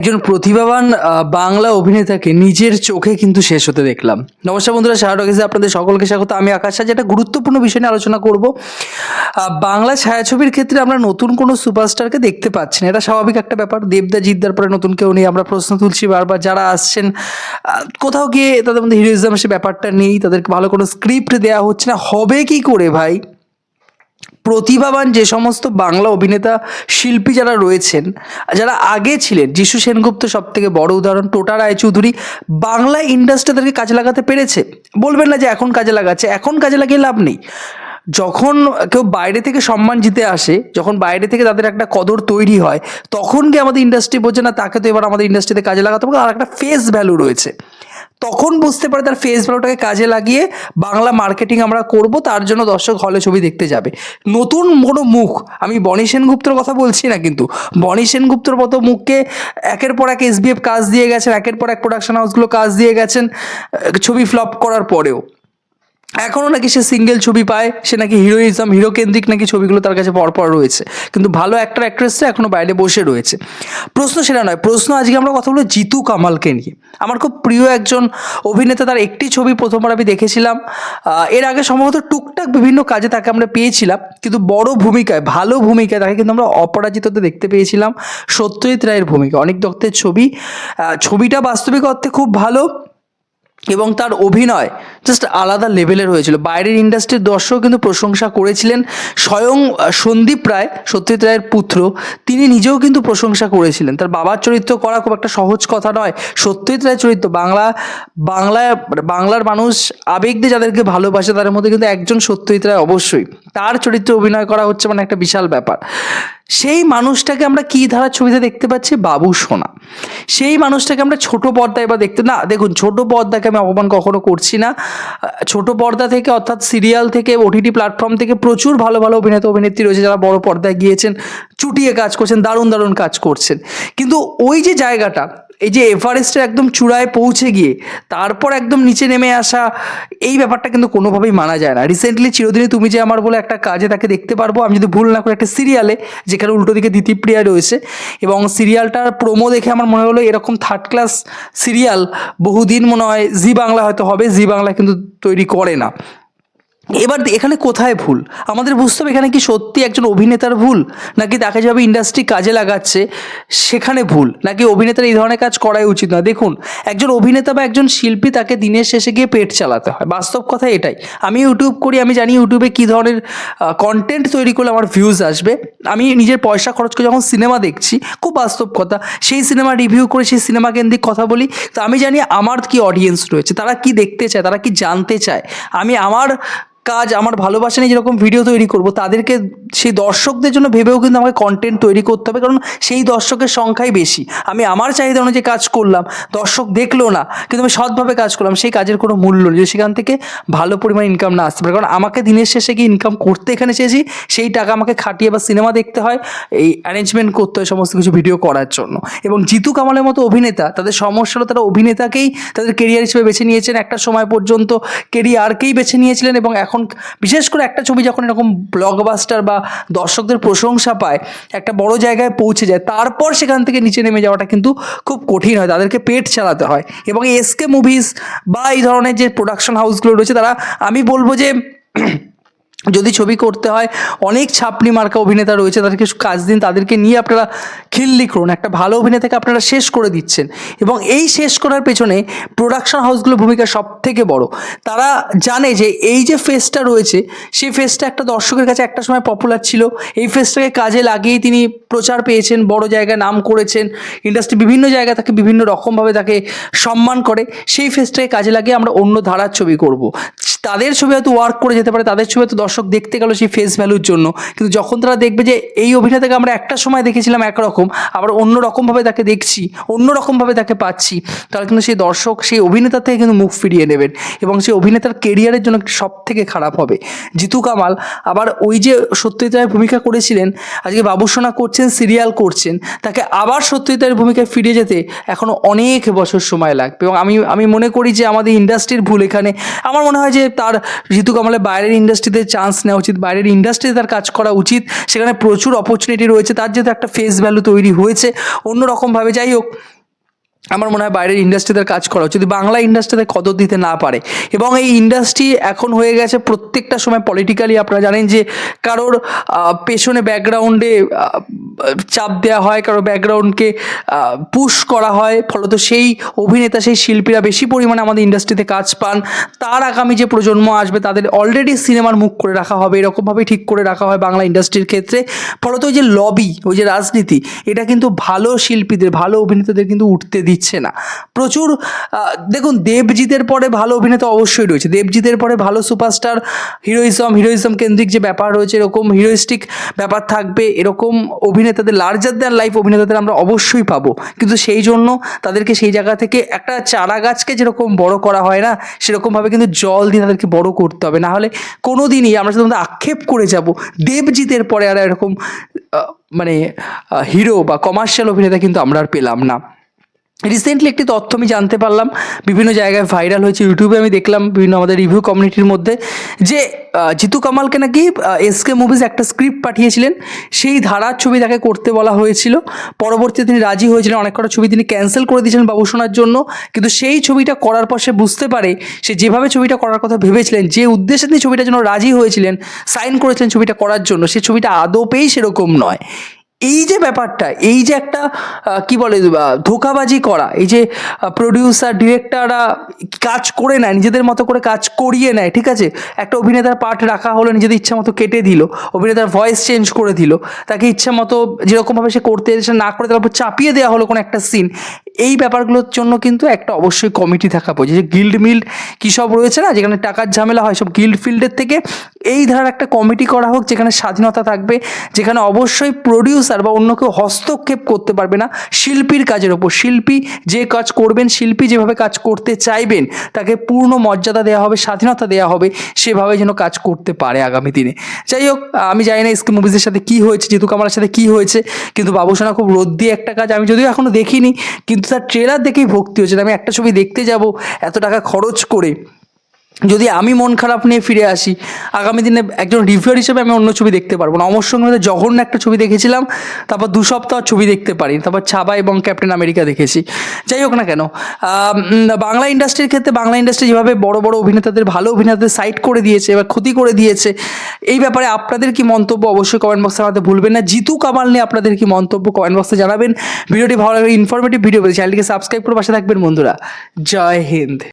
একজন প্রতিভাবান বাংলা অভিনেতাকে নিজের চোখে কিন্তু শেষ হতে দেখলাম। নমস্কার বন্ধুরা শাহরগেজে আপনাদের সকলকে স্বাগত। আমি আকাশ সাজ একটা গুরুত্বপূর্ণ বিষয় নিয়ে আলোচনা করব। বাংলা ছায়াছবির ক্ষেত্রে আমরা নতুন কোনো সুপারস্টারকে দেখতে পাচ্ছি না। এটা স্বাভাবিক একটা ব্যাপার। দেবদা জিদ্দার পরে নতুন কেউ নেই। আমরা প্রশ্ন তুলছি বারবার, যারা আসছেন কোথাও গিয়ে তাদের মধ্যে হিরোইজম সে ব্যাপারটা নেই। তাদেরকে ভালো কোনো স্ক্রিপ্ট দেওয়া হচ্ছে না। হবে কি করে ভাই? প্রতিভাবান যে সমস্ত বাংলা অভিনেতা শিল্পী যারা রয়েছেন, যারা আগে ছিলেন, যিশু সেনগুপ্ত সব থেকে বড় উদাহরণ, টোটা রায়চৌধুরী, বাংলা ইন্ডাস্ট্রি তাদেরকে কাজে লাগাতে পেরেছে। বলবেন না যে এখন কাজে লাগাচ্ছে, এখন কাজে লাগিয়ে লাভ নেই। যখন কেউ বাইরে থেকে সম্মান জিতে আসে, যখন বাইরে থেকে তাদের একটা কদর তৈরি হয়, তখন কি আমাদের ইন্ডাস্ট্রি বোঝে না, তাকে তো এবার আমাদের ইন্ডাস্ট্রিতে কাজে লাগাতে হবে? আর একটা ফেস ভ্যালু রয়েছে। তখন বুঝতে পারে তার ফেস ভ্যালুটাকে কাজে লাগিয়ে বাংলা মার্কেটিং আমরা করব, তার জন্য দর্শক হলে ছবি দেখতে যাবে। নতুন কোনো মুখ, আমি বনি সেনগুপ্তর কথা বলছি না কিন্তু, বনি সেনগুপ্তর মতো মুখকে একের পর এক এসবিএফ কাজ দিয়ে গেছেন, একের পর এক প্রোডাকশন হাউসগুলো কাজ দিয়ে গেছেন, ছবি ফ্লপ করার পরেও। এখনও নাকি সে সিঙ্গেল ছবি পায়, সে নাকি হিরোইজম হিরো কেন্দ্রিক নাকি ছবিগুলো তার কাছে পরপর রয়েছে। কিন্তু ভালো অ্যাক্টর অ্যাক্ট্রেসরা এখনও বাইরে বসে রয়েছে। প্রশ্ন সেটা নয়, প্রশ্ন আজকে আমরা কথা বলব জিতু কামালকে নিয়ে। আমার খুব প্রিয় একজন অভিনেতা, তার একটি ছবি প্রথমবার আমি দেখেছিলাম। এর আগে সম্ভবত টুকটাক বিভিন্ন কাজে তাকে আমরা পেয়েছিলাম, কিন্তু বড় ভূমিকায়, ভালো ভূমিকায় তাকে কিন্তু আমরা অপরাজিততে দেখতে পেয়েছিলাম। সত্যজিৎ রায়ের ভূমিকা, অনেক দত্তের ছবি। ছবিটা বাস্তবিক অর্থে খুব ভালো। এবং তার অভিনয় জাস্ট আলাদা লেভেলের হয়েছিল বাইরের ইন্ডাস্ট্রির দর্শক কিন্তু প্রশংসা করেছিলেন স্বয়ং সন্দীপ রায়, সত্যজিৎ রায়ের পুত্র। তিনি নিজেও কিন্তু প্রশংসা করেছিলেন। তার বাবার চরিত্র করা খুব একটা সহজ কথা নয়। সত্যজিৎ রায়ের চরিত্র, বাংলা, বাংলায়, বাংলার মানুষ আবেগ দিয়ে যাদেরকে ভালোবাসে, তাদের মধ্যে কিন্তু একজন সত্যজিৎ রায় অবশ্যই। তার চরিত্রে অভিনয় করা হচ্ছে মানে একটা বিশাল ব্যাপার। সেই মানুষটাকে আমরা কী ধারার ছবিতে দেখতে পাচ্ছি? বাবু সোনা। সেই মানুষটাকে আমরা ছোট পর্দায় বা দেখতে না, দেখুন, ছোট পর্দাকে আমি অপমান কখনো করছি না। ছোট পর্দা থেকে, অর্থাৎ সিরিয়াল থেকে, ওটিটি প্ল্যাটফর্ম থেকে প্রচুর ভালো ভালো অভিনেতা, অভিনেত্রী রয়েছে যারা বড় পর্দায় গিয়েছেন, চুটিয়ে কাজ করছেন, দারুণ দারুণ কাজ করছেন। কিন্তু ওই যে জায়গাটা এই যে এভারেস্টের একদম চূড়ায় পৌঁছে গিয়ে, তারপর একদম নিচে নেমে আসা, এই ব্যাপারটা কিন্তু কোনোভাবেই মানা যায় না। রিসেন্টলি চিরদিনই তুমি যে আমার বলে একটা কাজে তাকে দেখতে পারব, আমি যদি ভুল না করে, একটা সিরিয়ালে যেখানে উল্টো দিকে দ্বিতীপ্রিয়া রয়েছে, এবং সিরিয়ালটার প্রোমো দেখে আমার মনে হলো এরকম থার্ড ক্লাস সিরিয়াল বহুদিন মনে হয় জি বাংলা হয়তো হবে জি বাংলা কিন্তু তৈরি করে না। এবার এখানে কোথায় ভুল? আমাদের বুঝতে হবে এখানে কি সত্যি একজন অভিনেতার ভুল, নাকি তাকে যেভাবে ইন্ডাস্ট্রি কাজে লাগাচ্ছে, সেখানে ভুল, নাকি অভিনেতার এই ধরনের কাজ করাই উচিত না দেখুন, একজন অভিনেতা বা একজন শিল্পী তাকে দিনের শেষে গিয়ে পেট চালাতে হয়। বাস্তব কথা এটাই। আমি ইউটিউব করি, আমি জানি ইউটিউবে কী ধরনের কন্টেন্ট তৈরি করলে আমার ভিউজ আসবে। আমি নিজের পয়সা খরচ করে যখন সিনেমা দেখছি, খুব বাস্তব কথা, সেই সিনেমা রিভিউ করে সেই সিনেমা কেন্দ্রিক কথা বলি, তো আমি জানি আমার কি অডিয়েন্স রয়েছে, তারা কি দেখতে চায়, তারা কি জানতে চায়। আমি আমার কাজ, আমার ভালোবাসা নিয়ে যেরকম ভিডিও তৈরি করব, তাদেরকে, সেই দর্শকদের জন্য ভেবেও কিন্তু আমাকে কন্টেন্ট তৈরি করতে হবে, কারণ সেই দর্শকের সংখ্যাই বেশি। আমি আমার চাহিদা অনুযায়ী কাজ করলাম, দর্শক দেখল না, কিন্তু আমি সৎভাবে কাজ করলাম, সেই কাজের কোনো মূল্য নেই সেখান থেকে ভালো পরিমাণ ইনকাম না আসতে পারে। কারণ আমাকে দিনের শেষে কি ইনকাম করতে এখানে চেয়েছি সেই টাকা আমাকে খাটিয়ে বা সিনেমা দেখতে হয়, এই অ্যারেঞ্জমেন্ট করতে হয়, সমস্ত কিছু ভিডিও করার জন্য। এবং জিতু কামালের মতো অভিনেতা, তাদের সমস্যা হলো তারা অভিনেতাকেই তাদের কেরিয়ার হিসেবে বেছে নিয়েছেন, একটা সময় পর্যন্ত কেরিয়ারকেই বেছে নিয়েছিলেন এবং এখন বিশেষ করে একটা ছবি যখন এরকম ব্লকবাস্টার বা দর্শকদের প্রশংসা পায়, একটা বড় জায়গায় পৌঁছে যায়, তারপর সেখান থেকে নিচে নেমে যাওয়াটা কিন্তু খুব কঠিন হয়, তাদেরকে পেট চালাতে হয়। এবং এসকে মুভিজ বা এই ধরনের যে প্রোডাকশন হাউসগুলো রয়েছে, তারা, আমি বলব যে যদি ছবি করতে হয়, অনেক ছাপনি মার্কা অভিনেতা রয়েছে, তাদেরকে কাজ দিন, তাদেরকে নিয়ে আপনারা খিল্লি করুন। একটা ভালো অভিনেতাকে আপনারা শেষ করে দিচ্ছেন। এবং এই শেষ করার পেছনে প্রোডাকশন হাউসগুলোর ভূমিকা সব থেকে বড়। তারা জানে যে এই যে ফেসটা রয়েছে, সেই ফেসটা একটা দর্শকের কাছে একটা সময় পপুলার ছিল। এই ফেসটাকে কাজে লাগিয়েই তিনি প্রচার পেয়েছেন, বড় জায়গায় নাম করেছেন ইন্ডাস্ট্রি বিভিন্ন জায়গায় তাকে বিভিন্ন রকমভাবে তাকে সম্মান করে। সেই ফেসটাকে কাজে লাগিয়ে আমরা অন্য ধারার ছবি করব। তাদের ছবি হয়তো ওয়ার্ক করে যেতে পারে, তাদের ছবি হয়তো দর্শক দেখতে গেল সেই ফেস ভ্যালুর জন্য। কিন্তু যখন তারা দেখবে যে এই অভিনেতাকে আমরা একটা সময় দেখেছিলাম একরকম, আবার অন্য রকমভাবে তাকে দেখছি অন্য রকমভাবে তাকে পাচ্ছি, তাহলে কিন্তু সেই দর্শক, সেই অভিনেতার থেকে কিন্তু মুখ ফিরিয়ে নেবেন এবং সেই অভিনেতার কেরিয়ারের জন্য সব থেকে খারাপ হবে। জিতু কামাল আবার ওই যে সত্যজিৎ রায়ের ভূমিকা করেছিলেন, আজকে বাবুসোনা করছেন সিরিয়াল করছেন, তাকে আবার সত্যজিৎ রায়ের ভূমিকায় ফিরে যেতে এখনও অনেক বছর সময় লাগবে এবং আমি আমি মনে করি যে আমাদের ইন্ডাস্ট্রির ভুল এখানে। আমার মনে হয় যে তার, জিতু কামালের বাইরের ইন্ডাস্ট্রিতে চা চান্স নেওয়া উচিত। বাইরের ইন্ডাস্ট্রিতে তার কাজ করা উচিত। সেখানে প্রচুর অপরচুনিটি রয়েছে। তার যেহেতু একটা ফেস ভ্যালু তৈরি হয়েছে। অন্যরকমভাবে যাই হোক আমার মনে হয় বাইরের ইন্ডাস্ট্রিতে কাজ করা। যদি বাংলা ইন্ডাস্ট্রিতে কদর দিতে না পারে, এবং এই ইন্ডাস্ট্রি এখন হয়ে গেছে প্রত্যেকটা সময় পলিটিক্যালি আপনারা জানেন যে কারোর পেছনে ব্যাকগ্রাউন্ডে চাপ দেওয়া হয়, কারোর ব্যাকগ্রাউন্ডকে পুশ করা হয়, ফলত সেই অভিনেতা, সেই শিল্পীরা বেশি পরিমাণে আমাদের ইন্ডাস্ট্রিতে কাজ পান। তার আগামী যে প্রজন্ম আসবে, তাদের অলরেডি সিনেমার মুখ করে রাখা হবে, এরকমভাবেই ঠিক করে রাখা হয় বাংলা ইন্ডাস্ট্রির ক্ষেত্রে। ফলত ওই যে লবি ওই যে রাজনীতি, এটা কিন্তু ভালো শিল্পীদের, ভালো অভিনেতাদের কিন্তু উঠতে দিচ্ছে। না। প্রচুর দেখুন দেবজিতের পরে ভালো অভিনেতা অবশ্যই রয়েছে। দেবজিতের পরে ভালো সুপারস্টার হিরোইজম হিরোইজম কেন্দ্রিক যে ব্যাপার রয়েছে, এরকম হিরোইস্টিক ব্যাপার থাকবে, এরকম অভিনেতাদের লার্জার দ্যান লাইফ অভিনেতাদের আমরা অবশ্যই পাবো। কিন্তু সেই জন্য তাদেরকে সেই জায়গা থেকে একটা চারা গাছকে যেরকম বড় করা হয় না, সেরকমভাবে কিন্তু জল দিয়ে তাদেরকে বড় করতে হবে। না হলে কোনো দিনই আমরা শুধু আক্ষেপ করে যাব। দেবজিতের পরে আর এরকম মানে হিরো বা কমার্শিয়াল অভিনেতা কিন্তু আমরা আর পেলাম না। রিসেন্টলি একটি তথ্য আমি জানতে পারলাম, বিভিন্ন জায়গায় ভাইরাল হয়েছে ইউটিউবে আমি দেখলাম বিভিন্ন আমাদের রিভিউ কমিউনিটির মধ্যে, যে জিতু কামালকে নাকি এসকে মুভিজ একটা স্ক্রিপ্ট পাঠিয়েছিলেন, সেই ধারার ছবি তাকে করতে বলা হয়েছিল, পরবর্তীতে তিনি রাজি হয়েছিলেন, অনেক কটা ছবি তিনি ক্যান্সেল করে দিয়েছিলেন বাবুসোনার জন্য, কিন্তু সেই ছবিটা করার পর সে বুঝতে পারে, সে যেভাবে ছবিটা করার কথা ভেবেছিলেন, যে উদ্দেশ্যে তিনি ছবিটার জন্য রাজি হয়েছিলেন সাইন করেছিলেন ছবিটা করার জন্য, সে ছবিটা আদৌ পেয়েই সেরকম নয়। এই যে ব্যাপারটা, এই যে একটা কি বলে ধোকাবাজি করা, এই যে প্রডিউসার ডিরেক্টররা কাজ করে নেয়, নিজেদের মতো করে কাজ করিয়ে নেয়, ঠিক আছে? একটা অভিনেতার পার্ট রাখা হলো, নিজেদের ইচ্ছা মতো কেটে দিল, অভিনেতার ভয়েস চেঞ্জ করে দিল, তাকে ইচ্ছা মতো যেরকমভাবে সে করতে সে না করে, তারপর চাপিয়ে দেওয়া হলো কোনো একটা সিন এই ব্যাপারগুলোর জন্য কিন্তু একটা অবশ্যই কমিটি থাকা প্রয়োজন। যে গিল্ড মিল্ড কী সব রয়েছে না, যেখানে টাকার ঝামেলা হয়, সব গিল্ড ফিল্ডের থেকে, এই ধারার একটা কমিটি করা হোক, যেখানে স্বাধীনতা থাকবে, যেখানে অবশ্যই প্রডিউসার বা অন্য কেউ হস্তক্ষেপ করতে পারবে না শিল্পীর কাজের ওপর। শিল্পী যে কাজ করবেন, শিল্পী যেভাবে কাজ করতে চাইবেন, তাকে পূর্ণ মর্যাদা দেওয়া হবে, স্বাধীনতা দেওয়া হবে, সেভাবে যেন কাজ করতে পারে আগামী দিনে। যাই হোক, আমি জানি না স্কিম মুভিজের সাথে কী হয়েছে, জিতু কামালের সাথে কী হয়েছে, কিন্তু বাবুসোনা খুব রোদ দিয়ে একটা কাজ, আমি যদিও এখনও দেখিনি, কিন্তু তার ট্রেলার দেখেই ভক্তি হচ্ছে আমি একটা ছবি দেখতে যাব, এত টাকা খরচ করে। যদি আমি মন খারাপ নিয়ে ফিরে আসি, আগামী দিনে একজন রিভিউয়ার হিসেবে আমি অন্য ছবি দেখতে পারব না। অমর সঙ্গে জঘন্য একটা ছবি দেখেছিলাম, তারপর দু সপ্তাহ ছবি দেখতে পারি তারপর ছাবা এবং ক্যাপ্টেন আমেরিকা দেখেছি। যাই হোক না কেন বাংলা ইন্ডাস্ট্রির ক্ষেত্রে, বাংলা ইন্ডাস্ট্রি যেভাবে বড় বড় অভিনেতাদের, ভালো অভিনেতাদের সাইড করে দিয়েছে এবার ক্ষতি করে দিয়েছে, এই ব্যাপারে আপনাদের কি মন্তব্য অবশ্যই কমেন্ট বক্সে আমাদের ভুলবেন না। জিতু কামাল নিয়ে আপনাদের কি মন্তব্য কমেন্ট বক্সে জানাবেন। ভিডিওটি ভালো লাগলে ইনফরমেটিভ ভিডিও পেতে চ্যানেলটিকে সাবস্ক্রাইব করে পাশে থাকবেন বন্ধুরা। জয় হিন্দ।